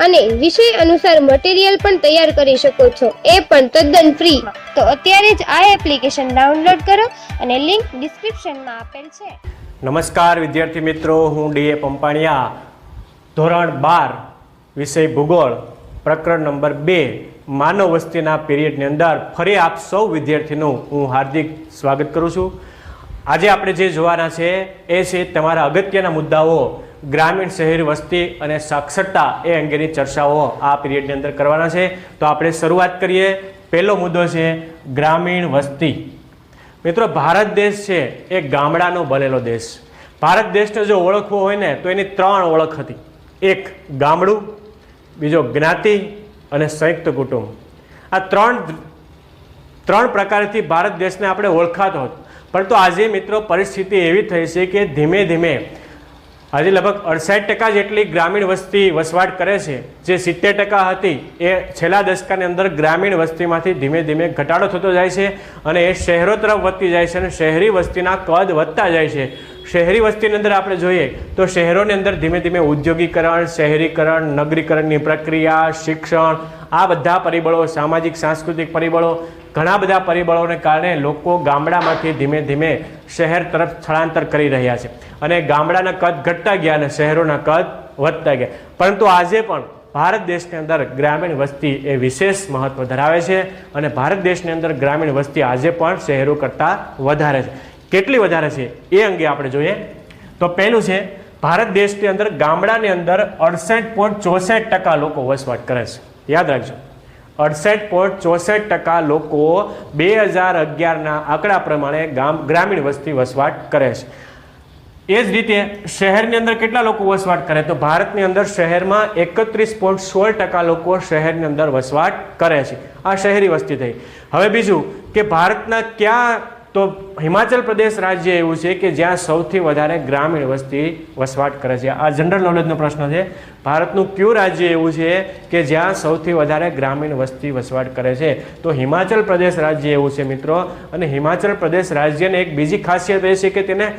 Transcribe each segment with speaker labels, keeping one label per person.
Speaker 1: અને વિષય અનુસાર મટીરિયલ પણ તૈયાર કરી શકો છો. એ પણ તદ્દન ફ્રી તો અત્યારે જ આ એપ્લિકેશન ડાઉનલોડ કરો અને લિંક ડિસ્ક્રિપ્શનમાં આપેલ છે.
Speaker 2: નમસ્કાર, વિદ્યાર્થી મિત્રો. હું ડીએ પંપાણિયા. ધોરણ બાર, વિષય ભૂગોળ, પ્રકરણ નંબર બે, માનવ વસ્તીના પીરિયડની અંદર ફરી આપ સૌ વિદ્યાર્થીનું હું હાર્દિક સ્વાગત કરું છું. આજે આપણે જે જોવાના છે, એ છે તમારા અગત્યના મુદ્દાઓ. ગ્રામીણ શહેરી વસ્તી અને સાક્ષરતા એ અંગેની ચર્ચાઓ આ પીરિયડની અંદર કરવાના છે. તો આપણે શરૂઆત કરીએ. પહેલો મુદ્દો છે ગ્રામીણ વસ્તી. મિત્રો, ભારત દેશ છે એ ગામડાનો બનેલો દેશ. ભારત દેશને જો ઓળખવો હોય ને, તો એની ત્રણ ઓળખ હતી. એક, ગામડું, બીજો જ્ઞાતિ અને સંયુક્ત કુટુંબ. આ ત્રણ ત્રણ પ્રકારથી ભારત દેશને આપણે ઓળખાતો હતો. પરંતુ આજે મિત્રો, પરિસ્થિતિ એવી થઈ છે કે ધીમે ધીમે આજે લગભગ અડસાઠ ટકા જેટલી ગ્રામીણ વસ્તી વસવાટ કરે છે, જે સિત્તેર ટકા હતી, એ છેલ્લા દશકાની અંદર ગ્રામીણ વસ્તીમાંથી ધીમે ધીમે ઘટાડો થતો જાય છે અને એ શહેરો તરફ વધતી જાય છે અને શહેરી વસ્તીના કદ વધતા જાય છે. શહેરી વસ્તીની અંદર આપણે જોઈએ તો શહેરોની અંદર ધીમે ધીમે ઉદ્યોગીકરણ, શહેરીકરણ, નગરીકરણની પ્રક્રિયા, શિક્ષણ, આ બધા પરિબળો, સામાજિક, સાંસ્કૃતિક પરિબળો ઘણા બધા પરિબળોને કારણે લોકો ગામડામાંથી ધીમે ધીમે શહેર તરફ સ્થળાંતર કરી રહ્યા છે. અને ગામડાના કદ ઘટતા ગયા અને શહેરોના કદ વધતા ગયા. પરંતુ આજે પણ ભારત દેશની અંદર ગ્રામીણ વસ્તી એ વિશેષ મહત્વ ધરાવે છે અને ભારત દેશની અંદર ગ્રામીણ વસ્તી આજે પણ શહેરો કરતાં વધારે છે. કેટલી વધારે છે એ અંગે આપણે જોઈએ. તો પહેલું છે, ભારત દેશની અંદર ગામડાની અંદર અડસઠ પોઈન્ટ ચોસઠ ટકા લોકો વસવાટ કરે છે. યાદ રાખજો. અડસઠ પોઈન્ટ ચોસઠ ટકા લોકો બે હજાર અગિયારના આંકડા પ્રમાણે ગામ, ગ્રામીણ વસ્તી વસવાટ કરે છે. એ જ રીતે શહેરની અંદર કેટલા લોકો વસવાટ કરે? તો ભારતની અંદર શહેરમાં એકત્રીસ પોઈન્ટ સોળ ટકા લોકો શહેરની અંદર વસવાટ કરે છે. આ શહેરી વસ્તી થઈ. હવે બીજું કે ભારતના ક્યાં તો હિમાચલ પ્રદેશ રાજ્ય એવું છે કે જ્યાં સૌથી વધારે ગ્રામીણ વસ્તી વસવાટ કરે છે. આ જનરલ નોલેજનો પ્રશ્ન છે. ભારતનું કયું રાજ્ય એવું છે કે જ્યાં સૌથી વધારે ગ્રામીણ વસ્તી વસવાટ કરે છે? તો હિમાચલ પ્રદેશ રાજ્ય એવું છે મિત્રો. અને હિમાચલ પ્રદેશ રાજ્યને એક બીજી ખાસિયત એ છે કે તેને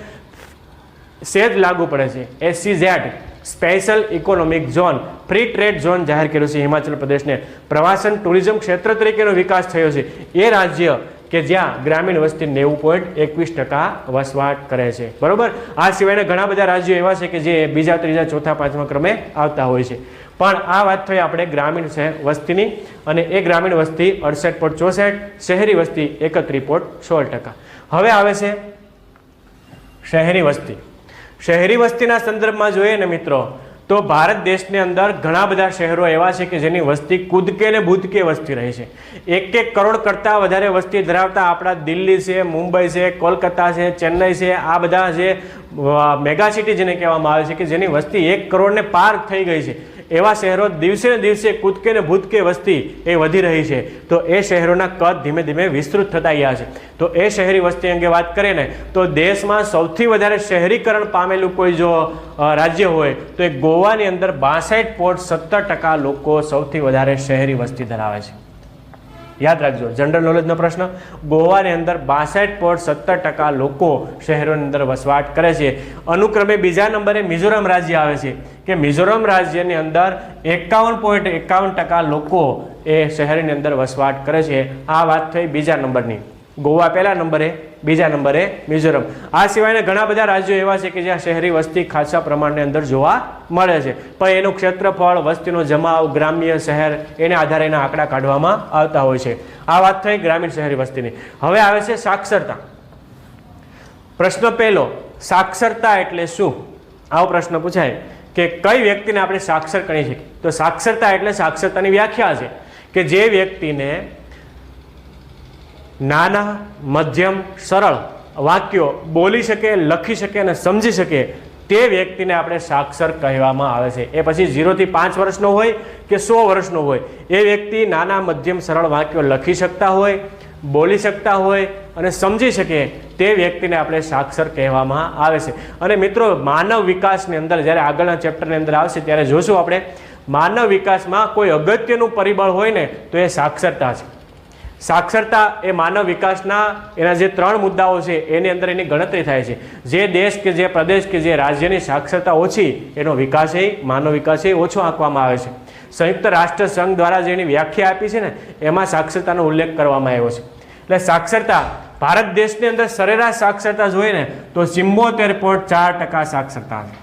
Speaker 2: સેજ લાગુ પડે છે. SEZ special economic zone free trade zone જાહેર કર્યો છે હિમાચલ પ્રદેશને. પ્રવાસન ટુરિઝમ ક્ષેત્ર તરીકેનો વિકાસ થયો છે. એ રાજ્ય કે જ્યાં ગ્રામીણ વસ્તી નેવું પોઈન્ટ એકવીસ ટકા વસવાટ કરે છે. બરોબર? આ સિવાયના ઘણા બધા રાજ્યો એવા છે કે જે બીજા ત્રીજા ચોથા પાંચમા ક્રમે આવતા હોય છે. પણ આ વાત થઈ આપણે ગ્રામીણ વસ્તીની અને એ ગ્રામીણ વસ્તી અડસઠ પોઈન્ટ ચોસઠ, શહેરી વસ્તી એકત્રીસ પોઈન્ટ સોળ ટકા. હવે આવે છે શહેરી વસ્તી. શહેરી વસ્તીના સંદર્ભમાં જોઈએ ને મિત્રો તો ભારત દેશની અંદર ઘણા બધા શહેરો એવા છે કે જેની વસ્તી કૂદકે ને ભૂતકે વસ્તી રહી છે. એક એક કરોડ કરતાં વધારે વસ્તી ધરાવતા આપણા દિલ્હી છે, મુંબઈ છે, કોલકાતા છે, ચેન્નઈ છે, આ બધા જે મેગા સિટી જેને કહેવામાં આવે છે કે જેની વસ્તી એક કરોડને પાર થઈ ગઈ છે. એવા શહેરો દિવસે ને દિવસે કૂદકે ને ભૂતકે વસ્તી એ વધી રહી છે. તો એ શહેરોના કદ ધીમે ધીમે વિસ્તૃત થતા ગયા છે. તો એ શહેરી વસ્તી અંગે વાત કરીએ ને, તો દેશમાં સૌથી વધારે શહેરીકરણ પામેલું કોઈ જો રાજ્ય હોય, તો એ ગોવાની અંદર બાસઠ પોઈન્ટ સત્તર ટકા લોકો સૌથી વધારે શહેરી વસ્તી ધરાવે છે. યાદ રાખજો જનરલ નોલેજનો પ્રશ્ન, ગોવાની અંદર બાસઠ પોઈન્ટ સત્તર ટકા લોકો શહેરોની અંદર વસવાટ કરે છે. અનુક્રમે બીજા નંબરે મિઝોરમ રાજ્ય આવે છે. કે મિઝોરમ રાજ્યની અંદર એકાવન પોઈન્ટ એકાવન ટકા લોકો એ શહેરની અંદર વસવાટ કરે છે. આ વાત થઈ બીજા નંબરની. ગોવા પહેલા નંબરે બીજા નંબરે મિઝોરમ. આ સિવાયના ઘણા બધા રાજ્યો એવા છે કે જ્યાં શહેરી વસ્તી ખાસા પ્રમાણની અંદર જોવા મળે છે. પણ એનું ક્ષેત્રફળ, વસ્તીનો જમાવ, ગ્રામ્ય શહેર એને આધારે એના આંકડા કાઢવામાં આવતા હોય છે. આ વાત થઈ ગ્રામીણ શહેરી વસ્તીની. હવે આવે છે સાક્ષરતા. પ્રશ્ન પહેલો, સાક્ષરતા એટલે શું? આવો પ્રશ્ન પૂછાય કે કઈ વ્યક્તિને આપણે સાક્ષર ગણી શકીએ? તો સાક્ષરતા એટલે સાક્ષરતાની વ્યાખ્યા છે કે જે વ્યક્તિને નાના, મધ્યમ, સરળ વાક્યો બોલી શકે, લખી શકે અને સમજી શકે તે વ્યક્તિને આપણે સાક્ષર કહેવામાં આવે છે. એ પછી ઝીરોથી પાંચ વર્ષનો હોય કે સો વર્ષનો હોય, એ વ્યક્તિ નાના, મધ્યમ, સરળ વાક્યો લખી શકતા હોય, બોલી શકતા હોય અને સમજી શકે તે વ્યક્તિને આપણે સાક્ષર કહેવામાં આવે છે. અને મિત્રો, માનવ વિકાસની અંદર જ્યારે આગળના ચેપ્ટરની અંદર આવશે ત્યારે જોશું આપણે, માનવ વિકાસમાં કોઈ અગત્યનું પરિબળ હોય ને તો એ સાક્ષરતા છે. સાક્ષરતા એ માનવ વિકાસના એના જે ત્રણ મુદ્દાઓ છે, એની અંદર એની ગણતરી થાય છે. જે દેશ કે જે પ્રદેશ કે જે રાજ્યની સાક્ષરતા ઓછી, એનો વિકાસ એ માનવ વિકાસ એ ઓછો આંકવામાં આવે છે. સંયુક્ત રાષ્ટ્ર સંઘ દ્વારા જેની વ્યાખ્યા આપી છે ને, એમાં સાક્ષરતાનો ઉલ્લેખ કરવામાં આવ્યો છે. એટલે સાક્ષરતા, ભારત દેશની અંદર સરેરાશ સાક્ષરતા જોઈએ ને તો ચિમ્બોતેર પોઈન્ટ ચાર ટકા સાક્ષરતા છે.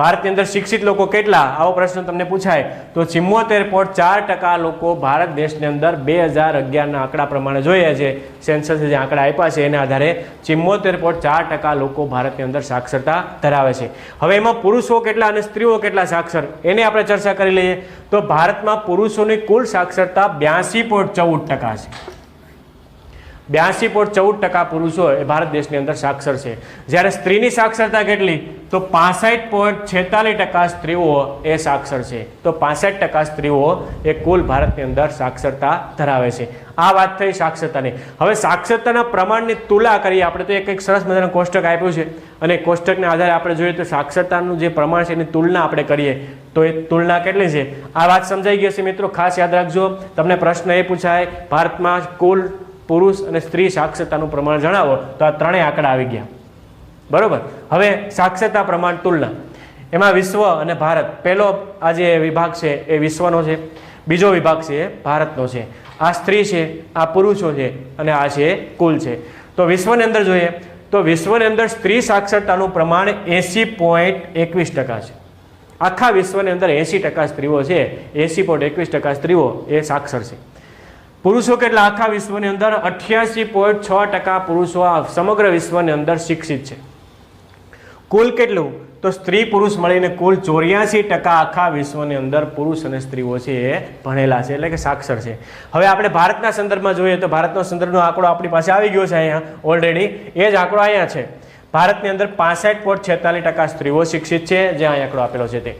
Speaker 2: ભારતની અંદર શિક્ષિત લોકો કેટલા? આવો પ્રશ્ન તમને પૂછાય. તો ચિમ્મોતેર પોઈન્ટ ચાર ટકા લોકો ભારત દેશની અંદર બે હજાર અગિયારના આંકડા પ્રમાણે જોઈએ છે. સેન્સસે જે આંકડા આપ્યા છે, એના આધારે ચિમ્મોતેર પોઈન્ટ ચાર ટકા લોકો ભારતની અંદર સાક્ષરતા ધરાવે છે. હવે એમાં પુરુષો કેટલા અને સ્ત્રીઓ કેટલા સાક્ષર? એની આપણે ચર્ચા કરી લઈએ. તો ભારતમાં પુરુષોની કુલ સાક્ષરતા બ્યાસી પોઈન્ટ ચૌદ ટકા છે. બ્યાસી પોઈન્ટ ચૌદ ટકા પુરુષો એ ભારત દેશની અંદર સાક્ષર છે. જ્યારે સ્ત્રીની સાક્ષરતા કેટલી? તો પાસઠ પોઈન્ટ છેતાલીસ ટકા સ્ત્રીઓ એ સાક્ષર છે. તો પાસઠ ટકા સ્ત્રીઓ એ કુલ ભારતની અંદર સાક્ષરતા ધરાવે છે. આ વાત થઈ સાક્ષરતાની. હવે સાક્ષરતાના પ્રમાણની તુલા કરીએ. આપણે તો એક એક સરસ મજાનું કોષ્ટક આપ્યું છે. અને કોષ્ટકના આધારે આપણે જોઈએ તો સાક્ષરતાનું જે પ્રમાણ છે એની તુલના આપણે કરીએ. તો એ તુલના કેટલી છે? આ વાત સમજાઈ ગઈ છે મિત્રો. ખાસ યાદ રાખજો. તમને પ્રશ્ન એ પૂછાય, ભારતમાં કુલ પુરુષ અને સ્ત્રી સાક્ષરતાનું પ્રમાણ જણાવો, તો આ ત્રણેય આંકડા આવી ગયા. બરોબર? હવે સાક્ષરતા પ્રમાણ તુલના. એમાં વિશ્વ અને ભારત. પહેલો આ જે વિભાગ છે એ વિશ્વનો છે. બીજો વિભાગ છે એ ભારતનો છે. આ સ્ત્રી છે, આ પુરુષો છે અને આ છે કુલ છે. તો વિશ્વની અંદર જોઈએ, તો વિશ્વની અંદર સ્ત્રી સાક્ષરતાનું પ્રમાણ એંસી પોઈન્ટ એકવીસ ટકા છે. આખા વિશ્વની અંદર એંસી ટકા સ્ત્રીઓ છે. એંસી પોઈન્ટ એકવીસ ટકા સ્ત્રીઓ એ સાક્ષર છે. પુરુષો કેટલા આખા વિશ્વની અંદર અઠ્યાસી પોઈન્ટ છ ટકા પુરુષો સમગ્ર વિશ્વની અંદર શિક્ષિત છે. કુલ કેટલું? તો સ્ત્રી પુરુષ મળીને કુલ ચોર્યાસી ટકા આખા વિશ્વની અંદર પુરુષ અને સ્ત્રીઓ છે એ ભણેલા છે, એટલે કે સાક્ષર છે. હવે આપણે ભારતના સંદર્ભમાં જોઈએ તો ભારતનો સંદર્ભનો આંકડો આપણી પાસે આવી ગયો છે અહીંયા ઓલરેડી એ જ આંકડો અહીંયા છે. ભારતની અંદર પાસઠ પોઈન્ટ છેતાલીસ ટકા સ્ત્રીઓ શિક્ષિત છે, જે અહીંયા આંકડો આપેલો છે તે.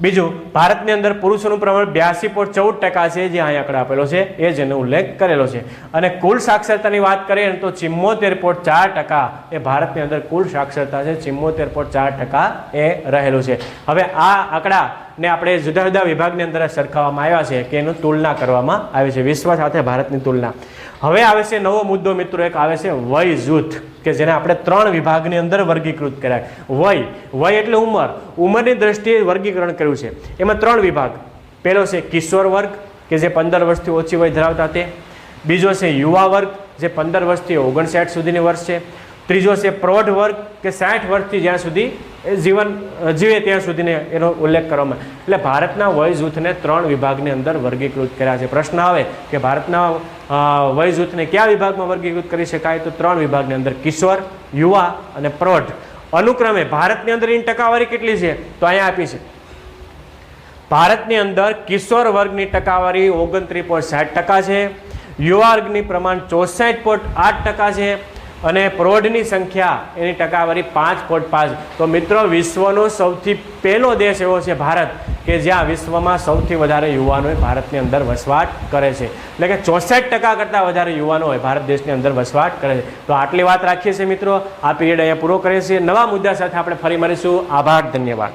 Speaker 2: બીજું, ભારતની અંદર પુરુષોનું પ્રમાણ બ્યાસી પોઈન્ટ ચૌદ ટકા છે, જે અહીં આંકડા આપેલો છે, એ જેનો ઉલ્લેખ કરેલો છે. અને કુલ સાક્ષરતાની વાત કરીએ તો ચિમ્મોતેર પોઈન્ટ ચાર ટકા એ ભારતની અંદર કુલ સાક્ષરતા છે, ચિમ્મોતેર પોઈન્ટ ચાર ટકા એ રહેલું છે. હવે આ આંકડા ને આપણે જુદા જુદા વિભાગની અંદર સરખાવવામાં આવ્યા છે કે એનું તુલના કરવામાં આવે છે. વિશ્વ સાથે ભારતની તુલના. હવે આવે છે નવો મુદ્દો, મિત્રો, એક આવે છે વય જૂથ, કે જેને આપણે ત્રણ વિભાગની અંદર વર્ગીકૃત કર્યા. વય વય એટલે ઉંમર. ઉંમરની દ્રષ્ટિએ વર્ગીકરણ કર્યું છે. એમાં ત્રણ વિભાગ. પહેલો છે કિશોર વર્ગ, કે જે પંદર વર્ષથી ઓછી વય ધરાવતા તે. બીજો છે યુવા વર્ગ, જે પંદર વર્ષથી ઓગણસાઠ સુધીની વર્ષ છે. ત્રીજો છે પ્રૌઢ વર્ગ, કે સાઠ વર્ષથી જ્યાં સુધી એ જીવન જીવે ત્યાં સુધીને એનો ઉલ્લેખ કરવામાં. એટલે ભારતના વય જૂથને ત્રણ વિભાગની અંદર વર્ગીકૃત કર્યા છે. પ્રશ્ન આવે કે ભારતના વય જૂથને કયા વિભાગમાં વર્ગીકૃત કરી શકાય? તો ત્રણ વિભાગની અંદર કિશોર, યુવા અને પ્રૌઢ. અનુક્રમે ભારતની અંદર એની ટકાવારી કેટલી છે? તો અહીંયા આપી છે. ભારતની અંદર કિશોર વર્ગની ટકાવારી ઓગણત્રીસ પોઈન્ટ સાઠ ટકા છે. યુવા વર્ગની પ્રમાણ ચોસઠ પોઈન્ટ આઠ ટકા છે. અને પ્રૌઢની સંખ્યા એની ટકાવારી પાંચ પોઈન્ટ પાંચ. તો મિત્રો, વિશ્વનો સૌથી પહેલો દેશ એવો છે ભારત, કે જ્યાં વિશ્વમાં સૌથી વધારે યુવાનો ભારતની અંદર વસવાટ કરે છે. એટલે કે ચોસઠ ટકા કરતાં વધારે યુવાનો હોય ભારત દેશની અંદર વસવાટ કરે છે. તો આટલી વાત રાખીએ છીએ મિત્રો. આ પીરિયડ અહીંયા પૂરો કરીએ છીએ. નવા મુદ્દા સાથે આપણે ફરી મળીશું. આભાર, ધન્યવાદ.